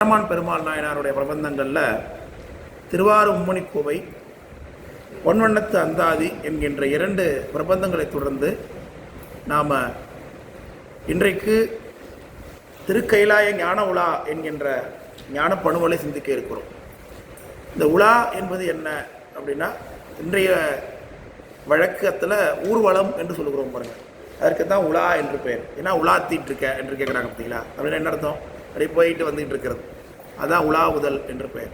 பெருமான் பெருமாள் நாயனாருடைய பிரபந்தங்களில் திருவாரூர் உம்மணி கோவை பொன்வண்ணத்து அந்தாதி என்கின்ற இரண்டு பிரபந்தங்களை தொடர்ந்து நாம் இன்றைக்கு திருக்கைலாய ஞான உலா என்கின்ற ஞான பணுவலை சிந்திக்க இருக்கிறோம். இந்த உலா என்பது என்ன அப்படின்னா இன்றைய வழக்கத்தில் ஊர்வலம் என்று சொல்லுகிறோம் பாருங்கள் அதற்கு தான் உலா என்று பெயர். ஏன்னா உலாத்திட்டு இருக்க என்று கேட்குறாங்க பார்த்தீங்களா அப்படின்னா என்ன அர்த்தம்? அப்படி போயிட்டு வந்துகிட்டு இருக்கிறது அதான் உலாவுதல் என்று பெயர்.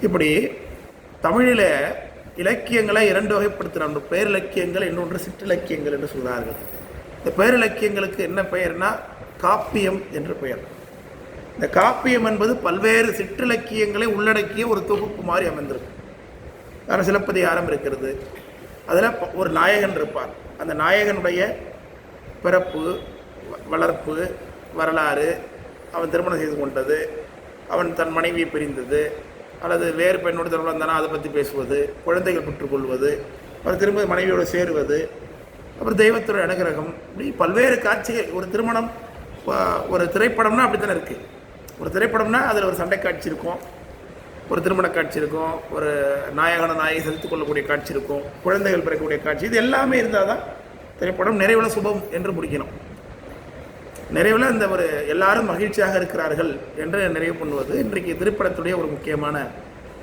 இப்படி தமிழில் இலக்கியங்களை இரண்டு வகைப்படுத்துகிறாங்க பேரிலக்கியங்கள் இன்னொன்று சிற்றிலக்கியங்கள் என்று சொல்கிறார்கள். இந்த பேரிலக்கியங்களுக்கு என்ன பெயர்னா காப்பியம் என்று பெயர். இந்த காப்பியம் என்பது பல்வேறு சிற்றிலக்கியங்களை உள்ளடக்கிய ஒரு தொகுப்பு மாதிரி அமைந்திருக்கு. காரணம் சிலப்பதிகாரம் இருக்கிறது. அதில் ஒரு நாயகன் இருப்பார். அந்த நாயகனுடைய பிறப்பு வ- வளர்ப்பு வரலாறு அவன் திருமணம் செய்து கொண்டது அவன் தன் மனைவியை பிரிந்தது அல்லது வேறு பெண்ணோடு திருமணம் இருந்தானா அதை பற்றி பேசுவது குழந்தைகள் பெற்றுக்கொள்வது அப்புறம் திரும்ப மனைவியோடு சேருவது அப்புறம் தெய்வத்துறை அனுகிரகம் இப்படி பல்வேறு காட்சிகள். ஒரு திருமணம் ஒரு திரைப்படம்னா அப்படி தானே இருக்குது ஒரு திரைப்படம்னா அதில் ஒரு சண்டை காட்சி இருக்கும் ஒரு திருமண காட்சி இருக்கும் ஒரு நாயகன நாயை செலுத்திக் கொள்ளக்கூடிய காட்சி இருக்கும் குழந்தைகள் பிறக்கக்கூடிய காட்சி இது எல்லாமே இருந்தால் தான் திரைப்படம் நிறைவில் சுபம் என்று முடிக்கணும். நிறைவில் இந்த ஒரு எல்லாரும் மகிழ்ச்சியாக இருக்கிறார்கள் என்று நிறைவு பண்ணுவது இன்றைக்கு திரைப்படத்துடைய ஒரு முக்கியமான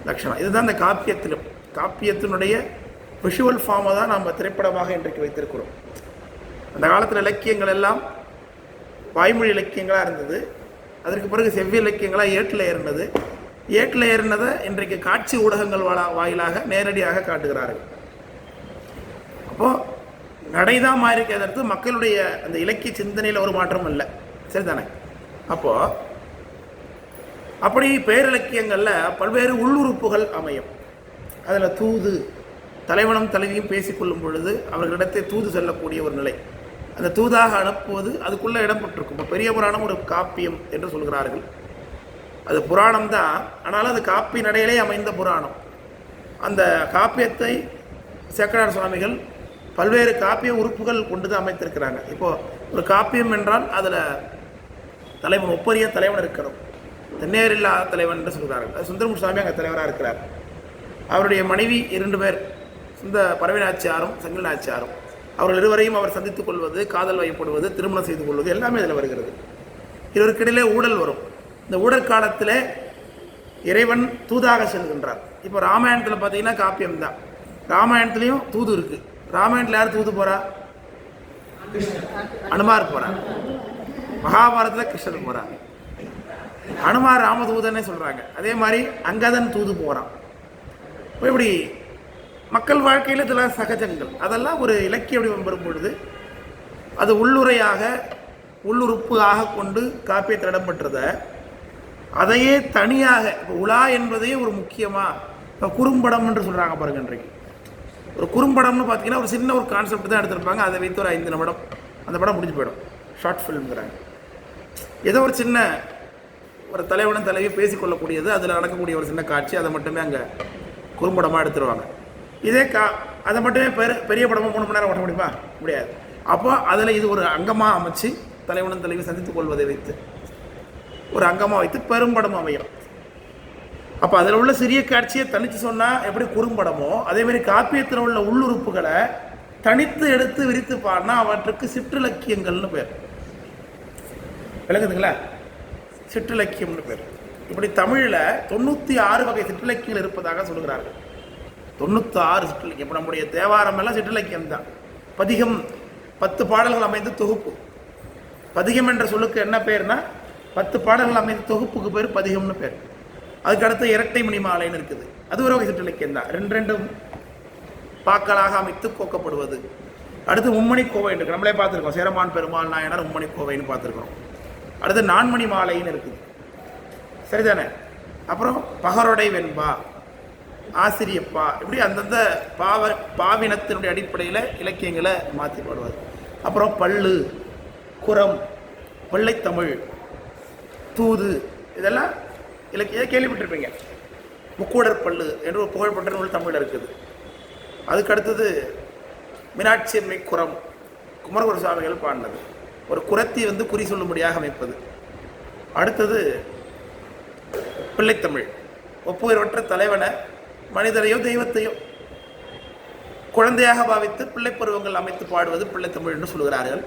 லட்சணம். இதுதான் இந்த காப்பியத்திலும். காப்பியத்தினுடைய விஷுவல் ஃபார்மை தான் நாம் திரைப்படமாக இன்றைக்கு வைத்திருக்கிறோம். அந்த காலத்தில் இலக்கியங்கள் எல்லாம் வாய்மொழி இலக்கியங்களாக இருந்தது. அதற்கு பிறகு செவ்வி இலக்கியங்களாக ஏட்டில் ஏறினது. ஏட்டில் ஏறினதை இன்றைக்கு காட்சி ஊடகங்கள் வாயிலாக நேரடியாக காட்டுகிறார்கள். அப்போது நடைதான் மாறி இருக்கிறது மக்களுடைய அந்த இலக்கிய சிந்தனையில் ஒரு மாற்றம் இல்லை. சரிதானே? அப்போது அப்படி பேரிலக்கியங்களில் பல்வேறு உள்ளுறுப்புகள் அமையும். அதில் தூது தலைவனும் தலைவியும் பேசிக்கொள்ளும் பொழுது அவர்களிடத்தை தூது செல்லக்கூடிய ஒரு நிலை. அந்த தூதாக அனுப்புவது அதுக்குள்ளே இடம்பெற்றிருக்கும் இப்போ பெரிய புராணம் ஒரு காப்பியம் என்று சொல்கிறார்கள். அது புராணம் தான். ஆனாலும் அது காப்பி நடையிலே அமைந்த புராணம். அந்த காப்பியத்தை சேக்கடார் சுவாமிகள் பல்வேறு காப்பிய உறுப்புகள் கொண்டு தான் அமைத்திருக்கிறாங்க. இப்போது ஒரு காப்பியம் என்றால் அதில் தலைவன் ஒப்பரிய தலைவன் இருக்கணும் தென்னேரில்லா தலைவன் என்று சொல்கிறார்கள் அது சுந்தரமு சுவாமி அங்கே தலைவராக இருக்கிறார். அவருடைய மனைவி இரண்டு பேர் இந்த பரவினாச்சியாரும் சங்கிலாச்சியாரும் அவர்கள் இருவரையும் அவர் சந்தித்துக் கொள்வது காதல் வயப்படுவது திருமணம் செய்து கொள்வது எல்லாமே இதில் வருகிறது. இருவருக்கிடையிலே ஊழல் வரும். இந்த ஊழல் காலத்தில் இறைவன் தூதாக செல்கின்றார். இப்போ ராமாயணத்தில் பார்த்தீங்கன்னா காப்பியம் தான். ராமாயணத்துலேயும் தூது இருக்குது ராமாயணத்தில் யார் தூது போறா? அனுமார் போறார் மகாபாரதத்தில் கிருஷ்ணன் போறார் அனுமார் ராமதூதன்னே சொல்றாங்க. அதே மாதிரி அங்கதன் தூது போறான். இப்படி மக்கள் வாழ்க்கையில் இதெல்லாம் சகஜங்கள். அதெல்லாம் ஒரு இலக்கிய வடிவம் வரும் பொழுது அது உள்ளுரையாக உள்ளுறுப்பாக கொண்டு காப்பியத்தில் இடம்பெற்றதை அதையே தனியாக இப்போ உலா என்பதே ஒரு முக்கியமாக இப்போ குறும்படம் என்று சொல்கிறாங்க பாருங்க இன்றைக்கு. ஒரு குறும்படம்னு பார்த்தீங்கன்னா ஒரு சின்ன ஒரு கான்செப்ட் தான் எடுத்திருப்பாங்க. அதை வைத்து ஒரு ஐந்து நிமிடம். அந்த படம் முடிஞ்சு போயிடும். ஷார்ட் ஃபிலிம்ங்கிறாங்க ஏதோ ஒரு சின்ன ஒரு தலைவனும் தலைவி பேசிக்கொள்ளக்கூடியது. அதில் நடக்கக்கூடிய ஒரு சின்ன காட்சி அதை மட்டுமே அங்கே குறும்படமாக எடுத்துருவாங்க. இதே கா அதை மட்டுமே பெரு பெரிய படமாக மூணு மணி நேரம் ஓட்ட முடியுமா? முடியாது. அப்போ அதில் இது ஒரு அங்கமாக அமைச்சு தலைவனும் தலைவி சந்தித்துக் கொள்வதை வைத்து ஒரு அங்கமாக வைத்து பெரும்படம் அமையும். அப்போ அதில் உள்ள சிறிய காட்சியை தனித்து சொன்னால் எப்படி குறும்படமோ அதேமாரி காப்பியத்தில் உள்ள உள்ளுறுப்புகளை தனித்து எடுத்து விரித்து பாடினா அவற்றுக்கு சிற்றிலக்கியங்கள்னு பேர். விளங்குதுங்களா? சிற்றிலக்கியம்னு பேர். இப்படி தமிழில் தொண்ணூற்றி ஆறு வகை சிற்றிலக்கியங்கள் இருப்பதாக சொல்கிறார்கள் தொண்ணூற்றி ஆறு சிற்றிலக்கியம். இப்போ நம்முடைய தேவாரம் எல்லாம் சிற்றிலக்கியம் தான். பதிகம் பத்து பாடல்கள் அமைந்த தொகுப்பு. பதிகம் என்ற சொல்லுக்கு என்ன பேர்னா பத்து பாடல்கள் அமைந்த தொகுப்புக்கு பேர் பதிகம்னு பேர். அதுக்கு அடுத்து இரட்டை மணி மாலைன்னு இருக்குது. அது ஒரு வகை சிற்றிலக்கியம் தான் ரெண்டு ரெண்டும் பாக்களாக அமைத்து கோக்கப்படுவது. அடுத்து மும்மணி கோவை இருக்கு. நம்மளே பார்த்துருக்கோம். சேரமான் பெருமாள் நாயனார் மும்மணி கோவைன்னு பார்த்துருக்கோம் அடுத்து நான்மணி மாலைன்னு இருக்குது. சரிதானே? அப்புறம் பகரொடை வெண்பா ஆசிரியப்பா இப்படி அந்தந்த பாவ பாவினத்தினுடைய அடிப்படையில் இலக்கியங்களை மாற்றி பாடுவார். அப்புறம் பள்ளு குரம் பிள்ளைத்தமிழ் தூது இதெல்லாம் இலக்கிய கேள்விப்பட்டிருப்பீங்க. முக்கூடர் பள்ளு என்று ஒரு புகழ்பெற்ற நூல் தமிழில் இருக்குது. அதுக்கு அடுத்தது மீனாட்சி அம்மை குரம் குமரகுரு சுவாமிகள் பாடினது. ஒரு குரத்தி வந்து குறி சொல்லும்படியாக அமைப்பது. அடுத்தது பிள்ளைத்தமிழ். ஒப்புயர்வற்ற தலைவனை மனிதரையோ தெய்வத்தையோ குழந்தையாக பாவித்து பிள்ளை பருவங்கள் அமைத்து பாடுவது பிள்ளைத்தமிழ் என்று சொல்கிறார்கள்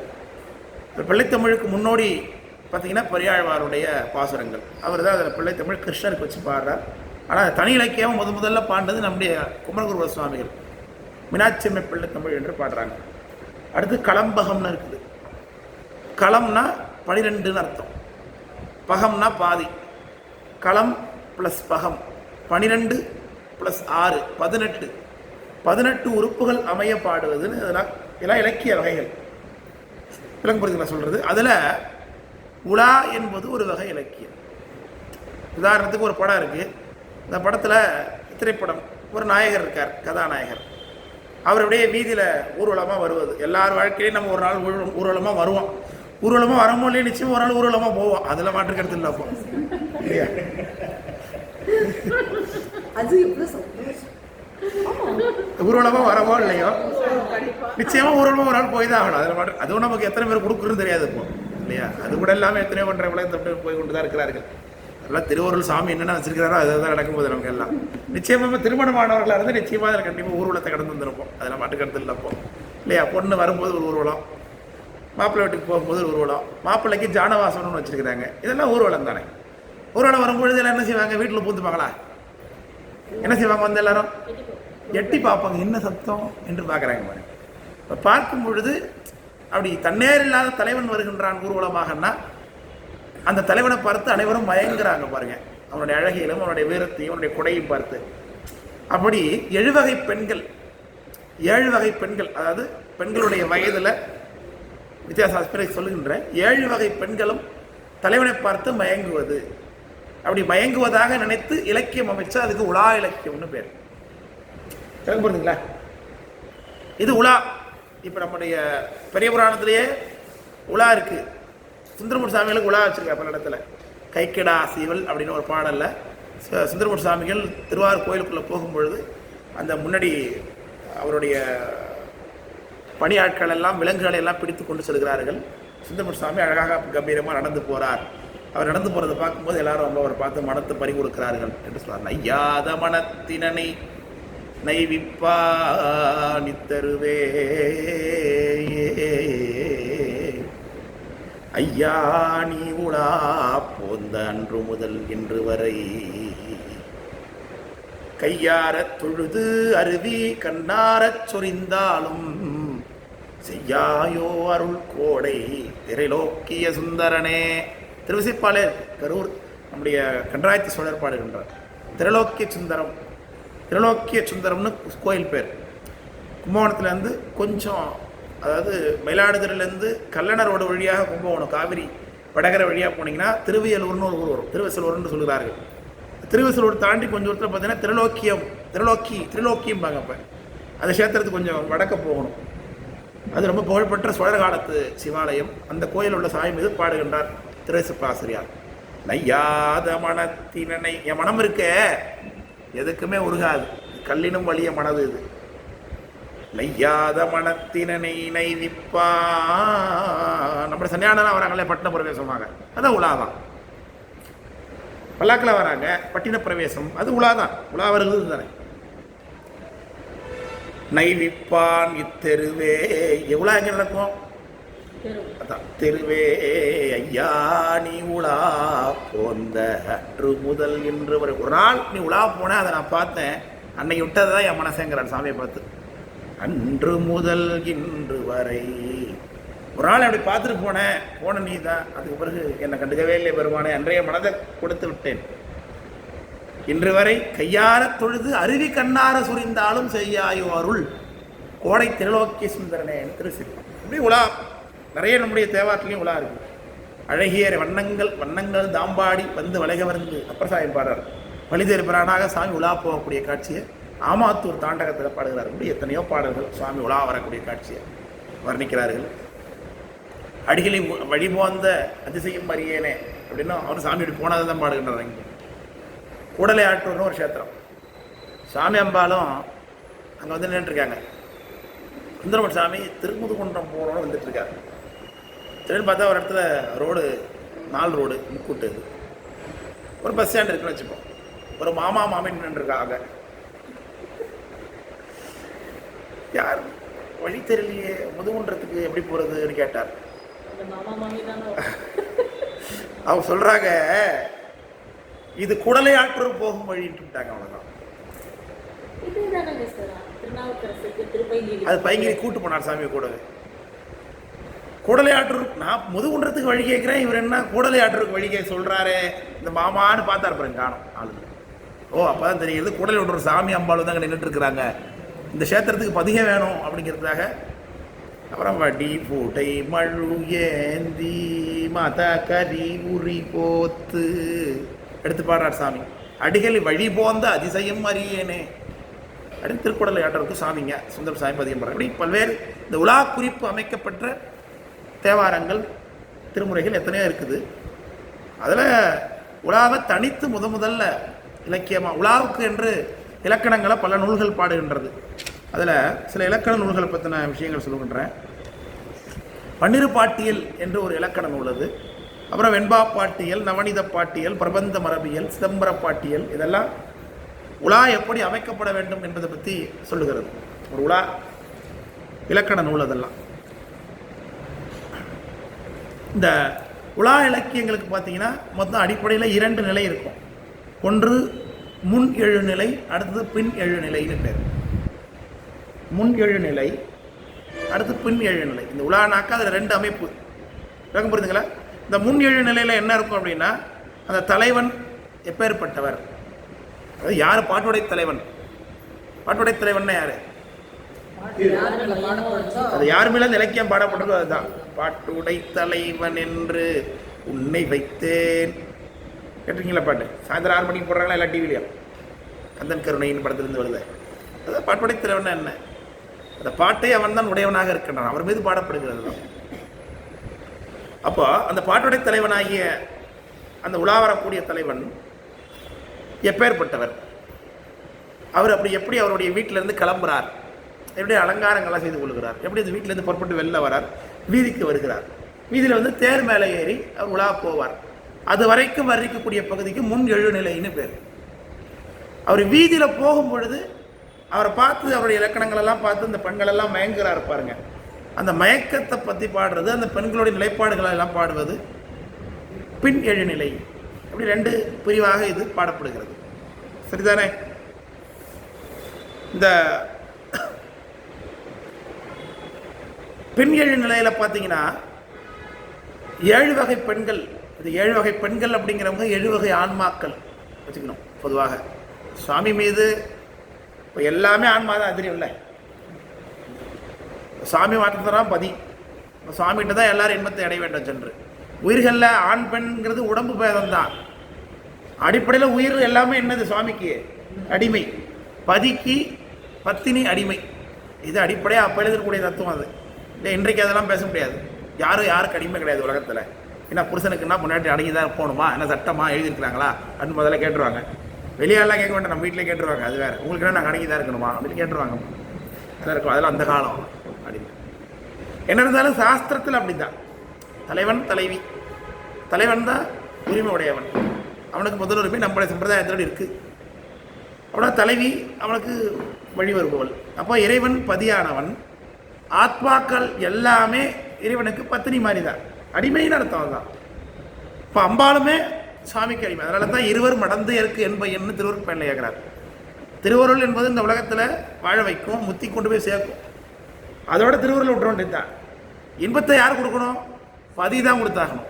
பிள்ளைத்தமிழுக்கு முன்னோடி பார்த்தீங்கன்னா பெரியாழ்வாருடைய பாசுரங்கள். அவர் தான் அதில் பிள்ளை தமிழ் கிருஷ்ணருக்கு வச்சு பாடுறார். ஆனால் தனி இலக்கியம் முத முதல்ல பாண்டது நம்முடைய குமரகுருவ சுவாமிகள். மீனாட்சியம்மை பிள்ளை தமிழ் என்று பாடுறாங்க. அடுத்து களம்பகம்னு இருக்குது. களம்னா பனிரெண்டுன்னு அர்த்தம். பகம்னா பாதி. களம் ப்ளஸ் பகம். பனிரெண்டு ப்ளஸ் ஆறு பதினெட்டு. பதினெட்டு உறுப்புகள் அமைய பாடுவதுன்னு இதெல்லாம் இதெல்லாம் இலக்கிய வகைகள். விளங்குபடுத்தி நான் சொல்கிறது அதில் உலா என்பது ஒரு வகை இலக்கியம். உதாரணத்துக்கு ஒரு படம் இருக்குது இந்த படத்தில் திரைப்படம் ஒரு நாயகர் இருக்கார் கதாநாயகர். அவர் அப்படியே வீதியில் ஊர்வலமாக வருவது. எல்லார் வாழ்க்கையிலையும் நம்ம ஒரு நாள் ஊர்வலம் ஊர்வலமாக வருவோம். ஊர்வலமாக வரமோ இல்லையே நிச்சயம் ஒரு நாள் ஊர்வலமாக போவோம். அதில் மாற்றுக்கிறது இல்லை அப்போ. இல்லையா? ஊர்வலமாக வரவோ இல்லையோ? நிச்சயமாக ஊர்வலமாக ஒரு நாள் போய் தான் ஆகணும். அதில் மாற்று அதுவும் நமக்கு எத்தனை பேர் கொடுக்குறது தெரியாது இப்போ. இல்லையா? அது கூட இல்லாமல் எத்தனையோ ஒன்றரை உலகத்தை போய் கொண்டு தான் இருக்கிறார்கள். அதெல்லாம் திருவருள் சாமி என்னென்ன வச்சிருக்கிறாரோ அதை தான் நடக்கும்போது நமக்கு எல்லாம். நிச்சயமாக திருமணமானவர்களாக இருந்து நிச்சயமாக அதில் கண்டிப்பாக ஊர்வலத்தை கடந்து வந்திருப்போம். அதில் மாட்டுக்கருத்து கடந்து அப்போ இல்லையா? பொண்ணு வரும்போது ஒரு ஊர்வலம் மாப்பிள்ளை வீட்டுக்கு போகும்போது ஒரு ஊர்வலம் மாப்பிள்ளைக்கு ஜானவாசனம்னு வச்சிருக்கிறாங்க. இதெல்லாம் ஊர்வலம் தானே. ஊர்வலம் வரும்பொழுது எல்லாம் என்ன செய்வாங்க? வீட்டில் பூந்துப்பாங்களா? என்ன செய்வாங்க வந்து எல்லாரும்? எட்டி பார்ப்பாங்க. என்ன சத்தம் என்று பார்க்குறாங்க பாருங்க. இப்போ பார்க்கும் பொழுது அப்படி தன்னேர் இல்லாத தலைவன் வருகின்றான் ஊர்வலமாகன்னா அந்த தலைவனை பார்த்து அனைவரும் மயங்குறாங்க பாருங்க. அவனுடைய அழகையிலும் அவனுடைய வீரத்தையும் அவனுடைய குடையும் பார்த்து. அப்படி எழுவகை பெண்கள் ஏழு வகை பெண்கள் அதாவது பெண்களுடைய வயதில் வித்தியாசாஸ்திரை சொல்லுகின்ற ஏழு வகை பெண்களும் தலைவனை பார்த்து மயங்குவது. அப்படி மயங்குவதாக நினைத்து இலக்கியம் அமைச்சா அதுக்கு உலா இலக்கியம்னு பேர். எனக்கு இது உலா. இப்போ நம்முடைய பெரிய புராணத்திலேயே உலா இருக்குது சுந்தரமூர் சாமிகளுக்கு உலா வச்சுருக்கா பல இடத்துல. கைக்கடா சீவல் அப்படின்னு ஒரு பாடலில் சுந்தரமூர் சாமிகள் திருவாரூர் கோயிலுக்குள்ளே போகும்பொழுது அந்த முன்னாடி அவருடைய பணியாட்கள் எல்லாம் விலங்குகளை எல்லாம் பிடித்து கொண்டு செல்கிறார்கள். சுந்தரமூர் சாமி அழகாக கம்பீரமாக நடந்து போகிறார் அவர் நடந்து போகிறத பார்க்கும்போது எல்லாரும் ரொம்ப அவரை பார்த்து மனத்தை பறி கொடுக்கிறார்கள் என்று சொல்கிறார் நையாத மனத்தினனை நைவிப்பானித்தருவே ஐயா நீ உலா போந்த அன்று முதல் இன்று வரை. கையாரத் தொழுது அருவி கண்ணாரச் சொரிந்தாலும் செய்யாயோ அருள் கோடை திரைலோக்கிய சுந்தரனே. திருவிசைப்பாளையர் கரூர் நம்முடைய கன்றாயத்தி சோழர் பாடுகின்றார். திரலோக்கிய சுந்தரம். திருநோக்கிய சுந்தரம்னு கோயில் பேர். கும்பகோணத்துலேருந்து கொஞ்சம் அதாவது மயிலாடுதுறையிலேருந்து கல்லண ரோடு வழியாக கும்பகோணம் காவிரி வடகரை வழியாக போனீங்கன்னா திருவியலூர்னு ஒரு ஊர் வரும். திருவசலூர்னு சொல்கிறார்கள் திருவசலூர் தாண்டி கொஞ்சம் தூரத்தில் பார்த்தீங்கன்னா திருலோக்கியம் திருலோக்கி திருலோக்கியம்பாங்க அப்போ. அந்த கஷேத்திரத்துக்கு கொஞ்சம் வடக்க போகணும். அது ரொம்ப புகழ்பெற்ற சோழர் காலத்து சிவாலயம். அந்த கோயில் உள்ள சாமி மீது பாடுகின்றார் திருவசப்பாசிரியார் நையாத மனத்தினை என் மனம் இருக்கே. எதுக்குமே உருகாது. கல்லினும் வலிய மனது இது. நையாத மனத்தினனை நைவிப்பா நம்ம சன்னியானலாம் வராங்களே பட்டின பிரவேசம் வாங்க அதான் உலாதான் பல்லாக்கில் வராங்க பட்டின பிரவேசம் அது உலாதான் உலா வருகிறது தானே. நைவிப்பான் இத்தெருவே. எவ்வளோ எங்கே நடக்கும்? அதான் தெருவே ஐயா நீ உலா போந்த. அன்று முதல் இன்று வரை. ஒரு நாள் நீ உலா போன அதை நான் பார்த்தேன். அன்னைக்கு விட்டது தான் என் மனசேங்கிறான் சாமியை பார்த்து. அன்று முதல் இன்று வரை. ஒரு நாள் அப்படி பார்த்துட்டு போனேன். போன நீ தான் அதுக்கு பிறகு என்னை கண்டுக்கவே இல்லை பெருமானே. அன்றைய மனதை கொடுத்து விட்டேன். இன்று வரை கையார தொழுது அருவி கண்ணார சுரிந்தாலும் செய்யாயோ அருள். கோடை திருலோக்கிய சுந்தரனே திருசி இப்படி உலா நிறைய நம்முடைய தேவாட்டிலையும் உலா இருக்கு. அழகிய வண்ணங்கள் வண்ணங்கள் தாம்பாடி வந்து வளைக வந்து அப்பரசாயம் பாடுறார். வழிதேர் பிரானாக சாமி உலா போகக்கூடிய காட்சியை ஆமாத்தூர் தாண்டகத்தில் பாடுகிறார். இப்படி எத்தனையோ பாடல்கள் சுவாமி உலா வரக்கூடிய காட்சியை வர்ணிக்கிறார்கள். அடிகளை வழிபோந்த அதிசயம் அறியேனே அப்படின்னா அவர் சாமி இப்படி போனதை தான் பாடுகின்றார் இங்கே. கூடலை ஆட்டூர்னு ஒரு க்ஷேத்திரம். சாமி அம்பாலும் அங்கே வந்து நின்றுருக்காங்க சுந்தரமன் சாமி திருமுதுகுன்றம் போகணும்னு வந்துட்டுருக்காரு திடீர்னு பார்த்தா ஒரு இடத்துல ரோடு நாலு ரோடு முக்கூட்டு இது. ஒரு பஸ் ஸ்டாண்ட் இருக்குன்னு வச்சுப்போம் ஒரு மாமா மாமின் நின்றுருக்காங்க. யார்? வழி தெரியலையே. முதுகுன்றத்துக்கு எப்படி போகிறதுன்னு கேட்டார். அவங்க சொல்கிறாங்க இது குடலை ஆற்றூர் போகும் வழின்ட்டுட்டாங்க அவ்வளோதான் அது பையங்கிரி கூட்டு போனார் சாமி கூடவே. கூடலை நான் முதுகுன்றத்துக்கு வழி கேட்குறேன். இவர் என்ன கூடலையாற்றூருக்கு வழி கேட்க சொல்கிறாரு இந்த மாமான்னு பார்த்தா பாருங்க காணும் ஆளுங்க. ஓ அப்போ தான் தெரியுது கூடலை ஒன்று சாமி அம்பாள் தான் நின்றுட்டு இருக்கிறாங்க. இந்த க்ஷேத்திரத்துக்கு பதிகம் வேணும் அப்படிங்கிறதுக்காக. அப்புறம் வடி பூட்டை மழு ஏந்தி மத கரி உரி போத்து. எடுத்து பாடுறார் சாமி. அடிகளை வழி போந்த அதிசயம் அறியேனே. அப்படின்னு திருக்குடலை ஆட்டருக்கு சாமிங்க சுந்தர சாமி பதியம் பாடுறார். இப்படி பல்வேறு இந்த உலா குறிப்பு அமைக்கப்பட்ட தேவாரங்கள் திருமுறைகள் எத்தனையோ இருக்குது. அதில் உலாவை தனித்து முத முதல்ல இலக்கியமாக உலாவுக்கு என்று இலக்கணங்களை பல நூல்கள் பாடுகின்றது. அதில் சில இலக்கண நூல்களை பற்றின விஷயங்கள் சொல்லுகின்றேன். பன்னிரு பாட்டியல் என்று ஒரு இலக்கண நூல் அது அப்புறம் வெண்பா பாட்டியல் நவநீத பாட்டியல் பிரபந்த மரபியல் சிதம்பர பாட்டியல் இதெல்லாம் உலா எப்படி அமைக்கப்பட வேண்டும் என்பதை பற்றி சொல்லுகிறது. ஒரு உலா இலக்கண நூல் அதெல்லாம். இந்த உலா இலக்கியங்களுக்கு பார்த்தீங்கன்னா மொத்தம் அடிப்படையில் இரண்டு நிலை இருக்கும். ஒன்று முன் எழுநிலை அடுத்தது பின் எழுநிலைன்னு பேர். முன் எழுநிலை அடுத்து பின் எழுநிலை இந்த உலானாக்கா அதில் ரெண்டு அமைப்பு. விளக்கம் புரியுதுங்களா இந்த முன் எழுநிலையில் என்ன இருக்கும் அப்படின்னா அந்த தலைவன் எப்பேற்பட்டவர்? அதாவது யார்? பாட்டுடை தலைவன். பாட்டுடை தலைவன்னா யாரு? அது யார் மேல இலக்கியம் பாடப்பட்டிருக்கோ அதுதான். பாட்டுடை தலைவன் என்று உன்னை வைத்தேன். கேட்டிருக்கீங்களா பாட்டு? சாயந்தரம் ஆறு மணிக்கு போடுறாங்களா எல்லா டிவிலையும் கந்தன் கருணையின் படத்திலிருந்து வருது. அதான் பாட்டுடை தலைவன் என்ன? அந்த பாட்டை அவன் தான் உடையவனாக இருக்கின்றான். அவர் மீது பாடப்படுகிறது தான். அப்போ அந்த பாட்டுடை தலைவனாகிய அந்த உலா வரக்கூடிய தலைவன் எப்பேற்பட்டவர்? அவர் அப்படி எப்படி அவருடைய வீட்டிலேருந்து கிளம்புறார்? எப்படி அலங்காரங்கள்லாம் செய்து கொள்கிறார்? எப்படி இந்த வீட்டிலேருந்து புறப்பட்டு வெளில வரார்? வீதிக்கு வருகிறார். வீதியில் வந்து தேர் மேலே ஏறி அவர் உலா போவார். அது வரைக்கும் வர்ணிக்கக்கூடிய பகுதிக்கு முன் எழுநிலைன்னு பேர். அவர் வீதியில் போகும் பொழுது அவரை பார்த்து அவருடைய இலக்கணங்கள் எல்லாம் பார்த்து இந்த பெண்கள் எல்லாம் மயங்குறாரு பாருங்க அந்த மயக்கத்தை பற்றி பாடுறது அந்த பெண்களுடைய நிலைப்பாடுகளை எல்லாம் பாடுவது பின் எழுநிலை. அப்படி ரெண்டு பிரிவாக இது பாடப்படுகிறது. சரிதானே? இந்த பெண் நிலையில் பார்த்தீங்கன்னா ஏழு வகை பெண்கள் இது ஏழு வகை பெண்கள் அப்படிங்கிறவங்க ஏழு வகை ஆன்மாக்கள் வச்சுக்கணும் பொதுவாக. சுவாமி மீது இப்போ எல்லாமே ஆன்மா தான் தெரியும்ல சாமி மாற்றத்தான் பதி. சுவாமிகிட்ட தான் எல்லாரும் இன்பத்தை அடைய வேண்டும் சென்று. உயிர்களில் ஆண் பெண்ங்கிறது உடம்பு பேதம் தான் அடிப்படையில் உயிர் எல்லாமே என்னது சுவாமிக்கு? அடிமை. பதிக்கு பத்தினி அடிமை. இது அடிப்படையாக அப்போ எழுதக்கூடிய தத்துவம் அது. இல்லை இன்றைக்கு அதெல்லாம் பேச முடியாது. யாரும் யாருக்கு அடிமை கிடையாது உலகத்தில். ஏன்னா புருஷனுக்குன்னா முன்னாடி அடங்கி தான் போகணுமா? என்ன சட்டமாக எழுதியிருக்கிறாங்களா? அப்படின்னு முதல்ல கேட்டுருவாங்க. வெளியாலாம் கேட்க வேண்டாம் நம்ம வீட்டில் கேட்டுருவாங்க. அது வேறு. உங்களுக்கு என்ன நாங்கள் அடங்கி தான் இருக்கணுமா? அப்படின்னு கேட்டுருவாங்க. அதெல்லாம் இருக்கும். அதெல்லாம் அந்த காலம். அப்படின்னு என்ன இருந்தாலும் சாஸ்திரத்தில் அப்படிதான் தலைவன் தலைவி. தலைவன் தான் உரிமை உடையவன். அவனுக்கு முதல் உரிமை நம்மளுடைய சம்பிரதாயத்தோடு இருக்குது அவனா தலைவி அவனுக்கு வழி வருபவள். அப்போ இறைவன் பதியானவன். ஆத்மாக்கள் எல்லாமே இறைவனுக்கு பத்தினி மாதிரி தான் அடிமைன்னு அர்த்தம் தான் இப்போ அம்பாளுமே சாமிக்கு அடிமை. அதனால தான் இருவர் மடந்து இருக்கு என்பையன்னு திருவருள் பயனில் கேட்குறார் திருவருள் என்பது இந்த உலகத்தில் வாழ வைக்கும் முத்தி கொண்டு போய் சேர்க்கும். அதோட திருவருள் விட்டுற வேண்டியதுதான். இன்பத்தை யார் கொடுக்கணும்? பதி தான் கொடுத்தாகணும்.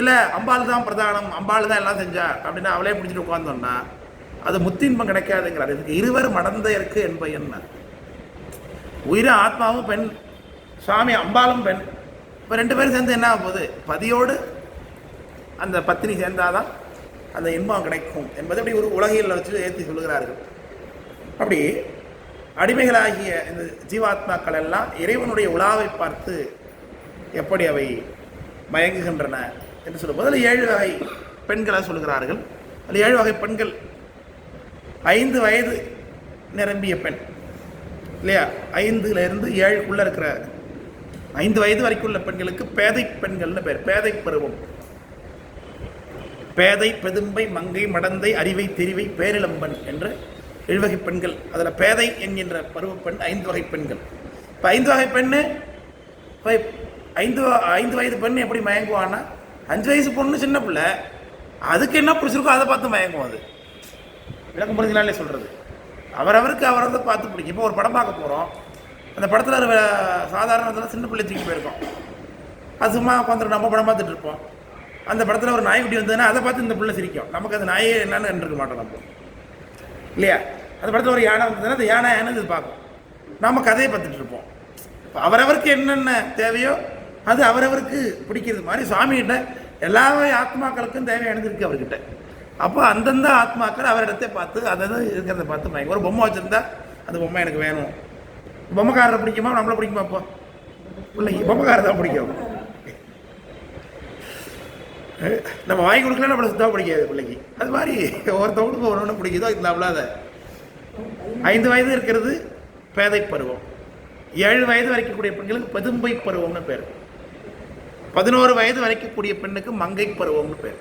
இல்லை அம்பாள் தான் பிரதானம் அம்பாள் தான் எல்லாம் செஞ்சா அப்படின்னா அவளே பிடிச்சிட்டு உட்காந்தோன்னா அது முத்தின்பம் கிடைக்காதுங்கிறார். இதுக்கு இருவர் மடந்த இருக்கு என்ப என்ன உயிரும் ஆத்மாவும் பெண் சுவாமி அம்பாலும் பெண். இப்போ ரெண்டு பேரும் சேர்ந்து என்ன ஆக போகுது? பதியோடு அந்த பத்தினி சேர்ந்தாதான் அந்த இன்பம் கிடைக்கும் என்பது அப்படி ஒரு உலகியலில் வச்சு ஏற்றி சொல்லுகிறார்கள். அப்படி அடிமைகளாகிய இந்த ஜீவாத்மாக்கள் எல்லாம் இறைவனுடைய உலாவை பார்த்து எப்படி அவை மயங்குகின்றன என்று சொல்லும்போது அதில் ஏழு வகை பெண்களை சொல்லுகிறார்கள். அதில் ஏழு வகை பெண்கள். ஐந்து வயது நிரம்பிய பெண். இல்லையா? ஐந்துல இருந்து இருக்கிற ஐந்து வயது வரைக்கும் உள்ள பெண்களுக்கு பேதை பெண்கள்னு பேர் பேதை பருவம். பேதை பெதும்பை மங்கை மடந்தை அறிவை தெரிவை பேரிளம்பன் என்று எழுவகை பெண்கள். அதில் பேதை என்கின்ற பருவப்பெண் ஐந்து வகை பெண்கள். இப்போ ஐந்து வகை பெண்ணு இப்போ ஐந்து ஐந்து வயது பெண் எப்படி மயங்குவான்னா அஞ்சு வயசு பொண்ணு சின்ன பிள்ளை அதுக்கு என்ன பிடிச்சிருக்கோ அதை பார்த்து மயங்கும் அது. விளக்கம் புரிஞ்சுக்கலாம்னே சொல்கிறது அவரவருக்கு அவரதை பார்த்து பிடிக்கும். இப்போ ஒரு படம் பார்க்க போகிறோம் அந்த படத்தில் ஒரு சாதாரணத்தில் சின்ன பிள்ளை தூக்கி போயிருக்கோம். அது சும்மா உட்காந்துட்டு நம்ம படம் பார்த்துட்டு இருப்போம். அந்த படத்தில் ஒரு நாய்க்குட்டி வந்ததுன்னா அதை பார்த்து இந்த பிள்ளை சிரிக்கும். நமக்கு அந்த நாயே என்னன்னு கண்டிருக்க மாட்டோம் நம்ம. இல்லையா? அந்த படத்தில் ஒரு யானை வந்ததுன்னா அந்த யானை என்னன்னு இது பார்க்கும். நாம் கதையை பார்த்துட்டு இருப்போம். இப்போ அவரவருக்கு என்னென்ன தேவையோ அது அவரவருக்கு பிடிக்கிறது மாதிரி சுவாமிகிட்ட எல்லா ஆத்மாக்களுக்கும் தேவை இருக்குது அவர்கிட்ட. அப்போ அந்தந்த ஆத்மாக்கள் அவரிடத்தை பார்த்து அதை இருக்கிறத பார்த்து வாங்கி ஒரு பொம்மை வச்சுருந்தா அந்த பொம்மை எனக்கு வேணும். பொம்மைக்காரரை பிடிக்குமா? நம்மளை பிடிக்குமா அப்போ? பிள்ளைங்க பொம்மைக்காரர் தான் பிடிக்கும். நம்ம வாங்கி கொடுக்கல நம்மளை சுத்தமாக பிடிக்காது பிள்ளைக்கு. அது மாதிரி ஒருத்தவங்களுக்கு ஒன்று ஒன்று பிடிக்குதோ இல்லாமல் அதை ஐந்து வயது இருக்கிறது பேதை பருவம். ஏழு வயது வரைக்கக்கூடிய பெண்களுக்கு பதும்பை பருவம்னு பேர். பதினோரு வயது வரைக்கக்கூடிய பெண்ணுக்கு மங்கை பருவம்னு பேர்.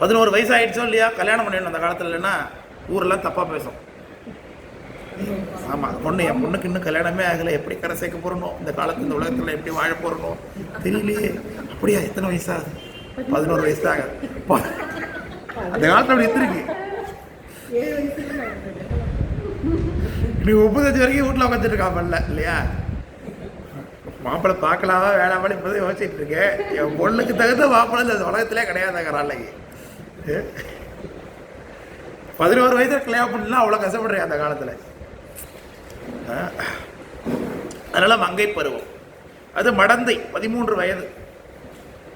பதினோரு வயசு ஆயிடுச்சோ இல்லையா? கல்யாணம் பண்ணிடணும் அந்த காலத்தில் இல்லைன்னா ஊரெல்லாம் தப்பாக பேசும். ஆமாம் பொண்ணு என் பொண்ணுக்கு இன்னும் கல்யாணமே ஆகலை. எப்படி கரை சேர்க்க போகிறனோ இந்த காலத்து இந்த உலகத்தில் எப்படி வாழ போகிறனோ தெரியலையே. அப்படியா? எத்தனை வயசாகுது? பதினோரு வயசு தான் அந்த காலத்தில் அப்படி இருந்திருக்கு. நீ முப்பத்தஞ்சு வரைக்கும் வீட்டில் உட்காந்துட்டு இருக்கா பண்ணல இல்லையா? மாப்பிள்ளை பார்க்கலாமா வேணாமான்னு இப்போதான் யோசிச்சுட்டு இருக்கேன். என் பொண்ணுக்கு தகுந்த மாப்பிள்ளை இந்த உலகத்திலே கிடையாதுங்கிறாள்லைக்கு பதினோரு வயதில் கல்யாணம் பண்ணலாம் அவ்வளோ கஷ்டப்படுறேன் அந்த காலத்தில். அதனால் மங்கை பருவம். அது மடந்தை பதிமூன்று வயது.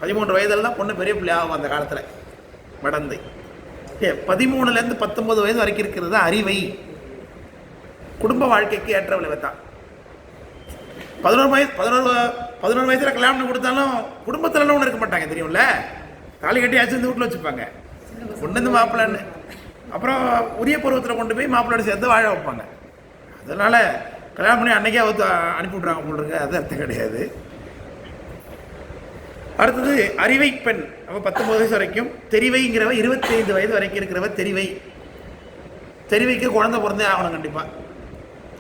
பதிமூன்று வயதில் தான் பொண்ணு பெரிய பிள்ளை ஆகும் அந்த காலத்தில். மடந்தை. ஏ பதிமூணுலேருந்து பத்தொம்பது வயது வரைக்கும் இருக்கிறது அறிவை. குடும்ப வாழ்க்கைக்கு ஏற்ற விளைவை தான். பதினோரு வயசு பதினோரு பதினோரு வயசில் கல்யாணம் பண்ணி கொடுத்தாலும் குடும்பத்திலலாம் ஒன்று இருக்க மாட்டாங்க தெரியும்ல? தாலி கட்டி ஆச்சு வந்து வீட்டில் வச்சுப்பாங்க. கொண்டு வந்து அப்புறம் உரிய பருவத்தில் கொண்டு போய் மாப்பிள்ளோட சேர்த்து வாழ வைப்பாங்க. அதனால் கல்யாணம் பண்ணி அன்னைக்கே அவுத்து அனுப்பி விட்றாங்க போல் அது அர்த்தம் கிடையாது. அடுத்தது அறிவை பெண். அவள் பத்தொம்பது வயசு வரைக்கும் தெரிவைங்கிறவ இருபத்தி ஐந்து வயது வரைக்கும் இருக்கிறவ தெரிவை. தெரிவைக்கு குழந்தை பிறந்தே ஆகணும் கண்டிப்பாக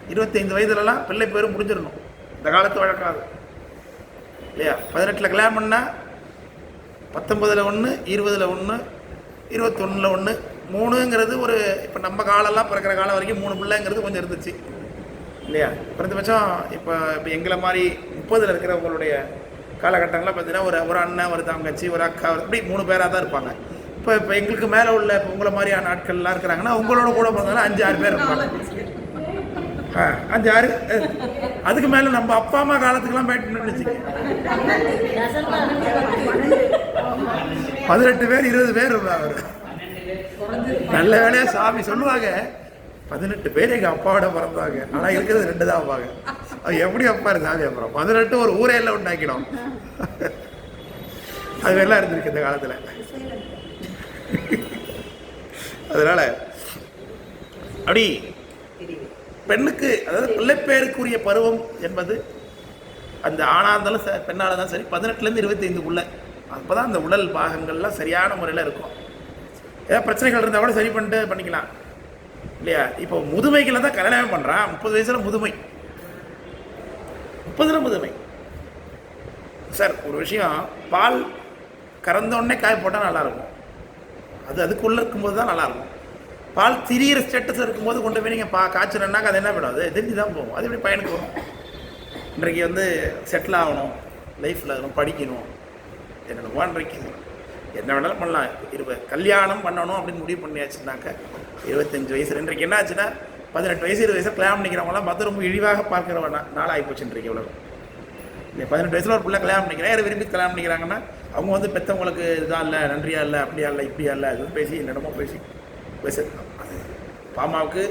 இருபத்தைந்து வயதுலலாம் பிள்ளை பேரும் முடிஞ்சிடணும். இந்த காலத்து வழக்காது இல்லையா? பதினெட்டில் கல்யாணம் பண்ணால் பத்தொம்பதில் ஒன்று இருபதில் ஒன்று இருபத்தொன்னில் ஒன்று மூணுங்கிறது ஒரு இப்போ நம்ம காலம்லாம் பிறக்கிற காலம் வரைக்கும் மூணு பிள்ளைங்கிறது கொஞ்சம் இருந்துச்சு. இல்லையா? குறைந்தபட்சம் இப்போ இப்போ எங்களை மாதிரி முப்பதில் இருக்கிறவங்களுடைய காலகட்டங்களில் பார்த்தீங்கன்னா ஒரு ஒரு அண்ணன் ஒரு தங்கச்சி ஒரு அக்கா ஒரு- இப்படி மூணு பேராக தான் இருப்பாங்க. இப்போ இப்போ எங்களுக்கு மேலே உள்ள இப்போ உங்களை மாதிரியான ஆட்கள்லாம் இருக்கிறாங்கன்னா உங்களோட கூட பிறந்தாலும் அஞ்சு ஆறு பேர் இருப்பாங்க. ஆ அஞ்சு ஆறு அதுக்கு மேலே நம்ம அப்பா அம்மா காலத்துக்குலாம் போயிட்டு நின்றுச்சு பதினெட்டு பேர் இருபது பேர் அவர். நல்ல வேலையா சாமி சொல்லுவாங்க. பதினெட்டு பேர் எங்கள் அப்பாவோட பிறந்தாங்க. ஆனால் இருக்கிறது ரெண்டு தான் அப்பாங்க. அது எப்படி அப்பா சாமி அப்புறம் பதினெட்டு ஒரு ஊரே எல்லாம் உண்டாக்கிடும். அது மாதிரிலாம் இருந்திருக்கு இந்த காலத்தில். அதனால அப்படி பெண்ணுக்கு அதாவது பிள்ளைப்பேருக்குரிய பருவம் என்பது அந்த ஆணாக இருந்தாலும் ச பெண்ணாக இருந்தாலும் சரி பதினெட்டுலேருந்து இருபத்தைந்துக்குள்ள அப்போ தான் அந்த உடல் பாகங்கள்லாம் சரியான முறையில் இருக்கும். ஏதாவது பிரச்சனைகள் இருந்தால் கூட சரி பண்ணிட்டு பண்ணிக்கலாம். இல்லையா? இப்போ முதுமைகளை தான் கல்யாணமே பண்ணுறான் முப்பது வயசில் முதுமை. முப்பதுல முதுமை. சார் ஒரு விஷயம். பால் கறந்தோடனே காய போட்டால் நல்லாயிருக்கும். அது அதுக்குள்ளே இருக்கும்போது தான் நல்லாயிருக்கும். பால் திரியிற ஸ்டேட்டஸ் இருக்கும்போது கொண்டு போய் நீங்கள் பா காய்ச்சணுன்னாக்க அது என்ன பண்ணும்? அது தெரிஞ்சு தான் போகும். அது எப்படி பயனுக்கு வரும்? இன்றைக்கு வந்து செட்டில் ஆகணும். லைஃப்பில் அதெல்லாம் படிக்கணும். என்னென்னமோ இன்றைக்கு என்ன வேணாலும் பண்ணலாம். இருபது கல்யாணம் பண்ணணும் அப்படின்னு முடிவு பண்ணியாச்சுனாக்க இருபத்தஞ்சு வயசு இன்றைக்கு என்ன ஆச்சுன்னா பதினெட்டு வயசு இருபது வயசு கல்யாணம் பண்ணிக்கிறவங்களாம் பார்த்து ரொம்ப இழிவாக பார்க்குறவனா நாள் ஆகிப்போச்சு இன்றைக்கு உலகம் இல்லை பதினெட்டு வயசில் ஒரு பிள்ளை கல்யாணம் பண்ணிக்கிறேன் யார் விரும்பி கல்யாணம் பண்ணிக்கிறாங்கன்னா அவங்க வந்து பெற்றவங்களுக்கு இதாக இல்லை நன்றியா இல்லை அப்படியா இல்லை இப்படியா இல்லை அது பேசி என்னிடமோ பேசி பேச. அது அப்பா அம்மாவுக்கு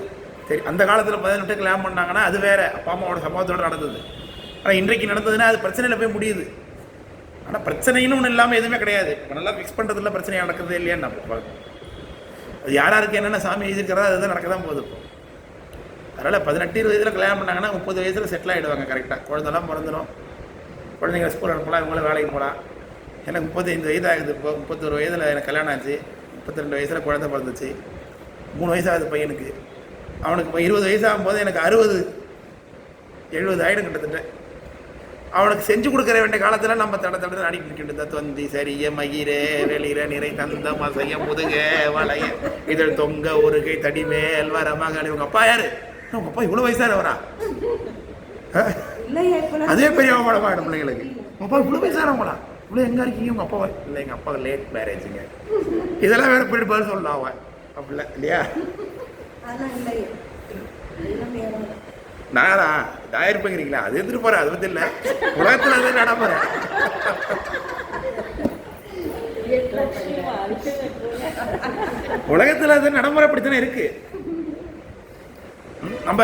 சரி அந்த காலத்தில் பதினெட்டு கல்யாணம் பண்ணாங்கன்னா அது வேற அப்பா அம்மாவோட சம்பவத்தோடு நடந்தது. ஆனால் இன்றைக்கு நடந்ததுன்னா அது பிரச்சனையில் போய் முடியுது. ஆனால் பிரச்சனைன்னு ஒன்று இல்லாமல் எதுவுமே கிடையாது. இப்போ நல்லா ஃபிக்ஸ் பண்ணுறதுல பிரச்சனை நடக்கிறது இல்லையான்னு நம்ம பார்க்கணும் அது யார் யாருக்கு என்னென்ன சாமி எழுதியிருக்கிறதோ அதுதான் நடக்க தான் போகுது. இப்போ அதனால் பதினெட்டு இருபது வயதில் கல்யாணம் பண்ணாங்கன்னா முப்பது வயசில் செட்டில் ஆகிடுவாங்க கரெக்டாக குழந்தெல்லாம் பிறந்துடும் குழந்தைங்க ஸ்கூல் அனுப்பலாம் இவங்களும் வேலைக்கு போகலாம். எனக்கு முப்பத்தைந்து வயது ஆகுது இப்போ. முப்பத்தொரு வயதில் எனக்கு கல்யாணம் ஆச்சு. முப்பத்தி ரெண்டு வயசில் குழந்தை பிறந்துச்சு. மூணு வயசாகுது பையனுக்கு. அவனுக்கு இப்போ இருபது வயசு ஆகும்போது எனக்கு அறுபது எழுபது ஆயிடும் கிட்டத்தட்ட. அவனுக்கு செஞ்சு கொடுக்குற வேண்டிய காலத்தில் நம்ம தட தட அடிக்க நிற்கின்றது தொந்தி சரிய மகிரே வெளிர நிறை தந்த மசைய முதுக வளைய இதழ் தொங்க ஒரு கை தடி மேல் வர மகள். உங்க அப்பா யாரு? உங்க அப்பா இவ்வளோ வயசாக வரா இல்லையே இப்ப அதே பெரிய படம் ஆகிடும் பிள்ளைங்களுக்கு. உங்க அப்பா இவ்வளோ வயசானவங்களா? இவ்வளோ எங்கே இருக்கீங்க உங்க அப்பா இல்லை எங்கள் அப்பா லேட் மேரேஜுங்க இதெல்லாம் வேற போயிட்டு பதில் சொல்லலாம் அவன். அப்படில இல்லையா? நானா? நான் இருப்பேங்கிறீங்களா அது எடுத்துட்டு போறேன் அது பத்தி இல்லை. உலகத்தில் அதே நடப்புறேன் எட்டு உலகத்தில் அது நடைமுறை அப்படித்தானே இருக்கு. நம்ம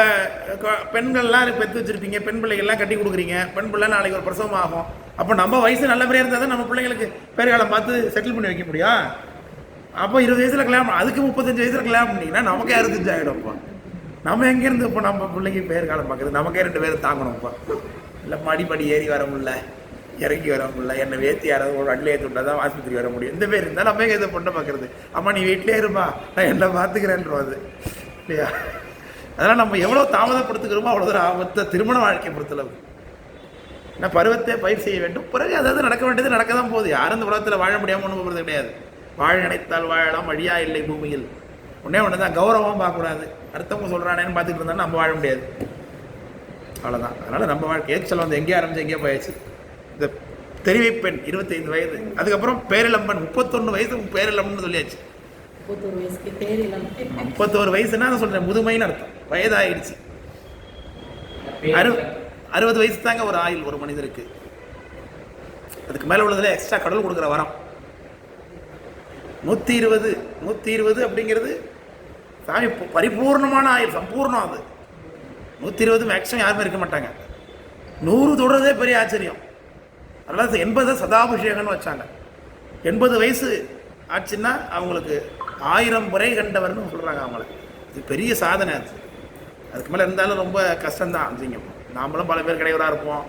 பெண்கள்லாம் பெற்று வச்சிருப்பீங்க. பெண் பிள்ளைகள்லாம் கட்டி கொடுக்குறீங்க. பெண் பிள்ளை நாளைக்கு ஒரு பிரசவம் ஆகும். அப்போ நம்ம வயசு நல்லபடியாக இருந்தால் தான் நம்ம பிள்ளைங்களுக்கு பேர்காலம் பார்த்து செட்டில் பண்ணி வைக்க முடியும். அப்போ இருபது வயசில் கல்யாணம் அதுக்கு முப்பத்தஞ்சு வயசில் கல்யாணம் பண்ணிங்கன்னா நமக்கே அறுபத்தஞ்சு ஆகிடும் அப்போ? நம்ம எங்கேருந்து இப்போ நம்ம பிள்ளைக்கு பேர்காலம் பார்க்குறது? நமக்கே ரெண்டு பேரும் தாங்கணும் இப்போ. இல்லை படிப்படி ஏறி வர முடியல இறங்கி வர முடியல என்னை வேத்தி யாராவது ஒரு வண்டியில் ஏற்றி தான் ஆஸ்பத்திரி வர முடியும். இந்த பேர் இருந்தால் நம்ம எங்கே இதை பொண்ணை பார்க்குறது? அம்மா நீ வீட்டிலே இருப்பா நான் என்ன பார்த்துக்கிறேன்றோம் அது. இல்லையா? அதனால் நம்ம எவ்வளோ தாமதப்படுத்துக்கிறோமோ அவ்வளோ தூரம் ஆபத்த திருமண வாழ்க்கை பொறுத்தளவு நான் பருவத்தை பயிர் செய்ய வேண்டும்? பிறகு அதாவது நடக்க வேண்டியது நடக்க தான் போகுது. யாரும் இந்த உலகத்தில் வாழ முடியாமல் ஒன்று போகிறது கிடையாது. வாழ நினைத்தால் வாழலாம் வழியா இல்லை பூமியில். ஒன்றே ஒன்று தான் கௌரவம் பார்க்கக்கூடாது. அடுத்தவங்க சொல்கிறானேன்னு பார்த்துட்டு இருந்தாலும் நம்ம வாழ முடியாது. அவ்வளோதான் அதனால் நம்ம வாழ்க்கை ஏச்சல் வந்து எங்கேயே ஆரம்பிச்சு எங்கேயே போயாச்சு. இந்த தெரிவை பெண் இருபத்தைந்து வயது. அதுக்கப்புறம் பேரிளம்பன் முப்பத்தொன்று வயசு பேரிளம்பன் சொல்லியாச்சு. முப்பத்தொரு வயசுன்னா நான் சொல்கிறேன் முதுமைன்னு அர்த்தம். வயதாயிடுச்சு. அறு அறுபது வயசு தாங்க ஒரு ஆயுள் ஒரு மனிதருக்கு. அதுக்கு மேலே உள்ளதுல எக்ஸ்ட்ரா கடவுள் கொடுக்குற வரம். நூற்றி இருபது நூற்றி இருபது அப்படிங்கிறது சாமி பரிபூர்ணமான ஆயுள் சம்பூர்ணம் அது. நூற்றி இருபது மேக்ஸிமம் யாருமே இருக்க மாட்டாங்க. நூறு தொடுறதே பெரிய ஆச்சரியம். அதனால் எண்பது சதாபிஷேகம்னு வச்சாங்க. எண்பது வயசு ஆச்சுன்னா அவங்களுக்கு ஆயிரம் முறை கண்டவர்னு சொல்கிறாங்க அவங்கள. இது பெரிய சாதனை அது. அதுக்கு மேலே இருந்தாலும் ரொம்ப கஷ்டம்தான் அஞ்சிங்கம் நாமளும் பல பேர் இடையூறாக இருப்போம்.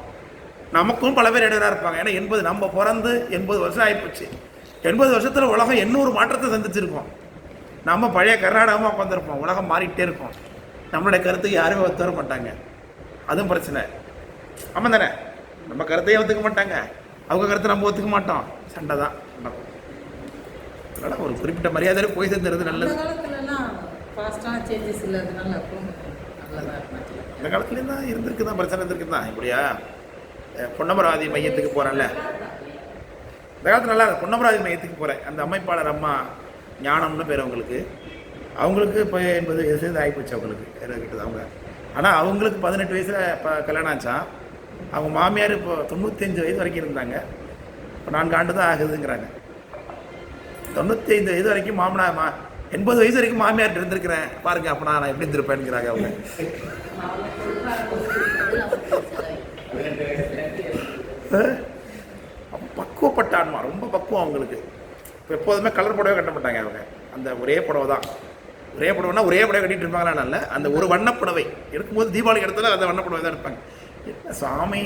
நமக்கும் பல பேர் இடையூறாக இருப்பாங்க. ஏன்னா எண்பது நம்ம பிறந்து எண்பது வருஷம் ஆகிப்போச்சு எண்பது வருஷத்தில் உலகம் எண்ணூறு மாற்றத்தை சந்திச்சிருக்கோம். நம்ம பழைய கர்நாடகமாக உட்காந்துருப்போம் உலகம் மாறிக்கிட்டே இருக்கும். நம்மளுடைய கருத்துக்கு யாருமே ஒத்து வர மாட்டாங்க. அதுவும் பிரச்சனை. ஆமாம் தானே? நம்ம கருத்தையே ஒத்துக்க மாட்டாங்க. அவங்க கருத்தை நம்ம ஒத்துக்க மாட்டோம். சண்டை தான். அதனால் ஒரு குறிப்பிட்ட மரியாதையில் போய் சேர்ந்துறது அந்த நல்லது அந்த காலத்துலேயும் தான் இருந்திருக்கு தான் பிரச்சனை இருந்திருக்கு தான் இப்படியா பொன்னமராவதி மையத்துக்கு போகிறேன்ல இந்த காலத்துல நல்லா. பொன்னமராவதி மையத்துக்கு போகிறேன் அந்த அமைப்பாளர் அம்மா ஞானம்னு பேர் அவங்களுக்கு. அவங்களுக்கு இப்போ எண்பது வயசு ஆகிப்போச்சு அவங்களுக்கு? கிட்ட அவங்க. ஆனால் அவங்களுக்கு பதினெட்டு வயசில் இப்போ கல்யாணம் ஆச்சான் அவங்க மாமியார் இப்போ தொண்ணூத்தஞ்சு வயது வரைக்கும் இருந்தாங்க. இப்போ நான்கு ஆண்டு தான் ஆகுதுங்கிறாங்க. தொண்ணூத்தைந்து வயது வரைக்கும் மாமனா மா எண்பது வயசு வரைக்கும் மாமியார் இருந்திருக்கிறேன். பாருங்க அப்போ நான் எப்படி இருந்திருப்பேன்ங்கிறாங்க அவங்க. பக்குவப்பட்ட ஆன்மா ரொம்ப பக்குவம் அவங்களுக்கு. இப்போ எப்போதுமே கலர் புடவை கட்ட மாட்டாங்க அவங்க. அந்த ஒரே புடவை தான். ஒரே புடவைனா ஒரே புடவை கட்டிட்டு இருப்பாங்களா நல்ல அந்த ஒரு வண்ணப்புடவை. எடுக்கும்போது தீபாவளி இடத்துல அந்த வண்ணப்புடவை தான் இருப்பாங்க என்ன சாமி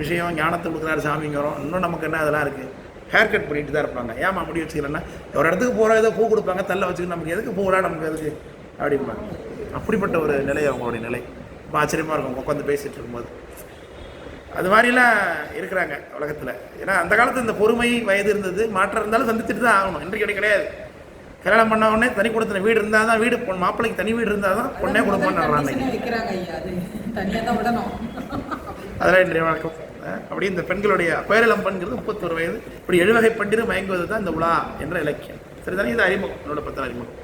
விஷயம் ஞானத்தை கொடுக்குறாரு சாமிங்கிறோம். இன்னும் நமக்கு என்ன அதெல்லாம் இருக்குது ஹேர் கட் பண்ணிட்டு தான் இருப்பாங்க. ஏமா முடி வச்சுக்கிறேன்னா ஒரு இடத்துக்கு போகிற ஏதோ பூ கொடுப்பாங்க தள்ள வச்சுக்கிட்டு நமக்கு எதுக்கு பூடா நமக்கு எதுக்கு? அப்படிம்பாங்க. அப்படிப்பட்ட ஒரு நிலை அவங்களுடைய நிலை. ரொம்ப ஆச்சரியமாக இருக்கும். உட்காந்து பேசிகிட்டு இருக்கும்போது. அது மாதிரிலாம் இருக்கிறாங்க உலகத்தில். ஏன்னா அந்த காலத்தில் இந்த பொறுமை வயது இருந்தது. மாற்றம் இருந்தாலும் சந்திச்சுட்டு தான் ஆகணும். இன்றைக்கு அப்படி கிடையாது. கல்யாணம் பண்ண உடனே தனி கொடுத்தன வீடு இருந்தால் தான் வீடு பொண்ணு மாப்பிள்ளைக்கு தனி வீடு இருந்தால் தான் பொண்ணே கொடுப்பான்னு அதெல்லாம் இன்றைய வழக்கம். அப்படி இந்த பெண்களுடைய பேரிளம்பன்கிறது முப்பத்தொரு வயது. இப்படி எழுவகை பண்டிரு மயங்குவது தான் இந்த உலா என்ற இலக்கியம். சரிதானே? இது அறிமுகம். என்னோட பத்திர அறிமுகம்.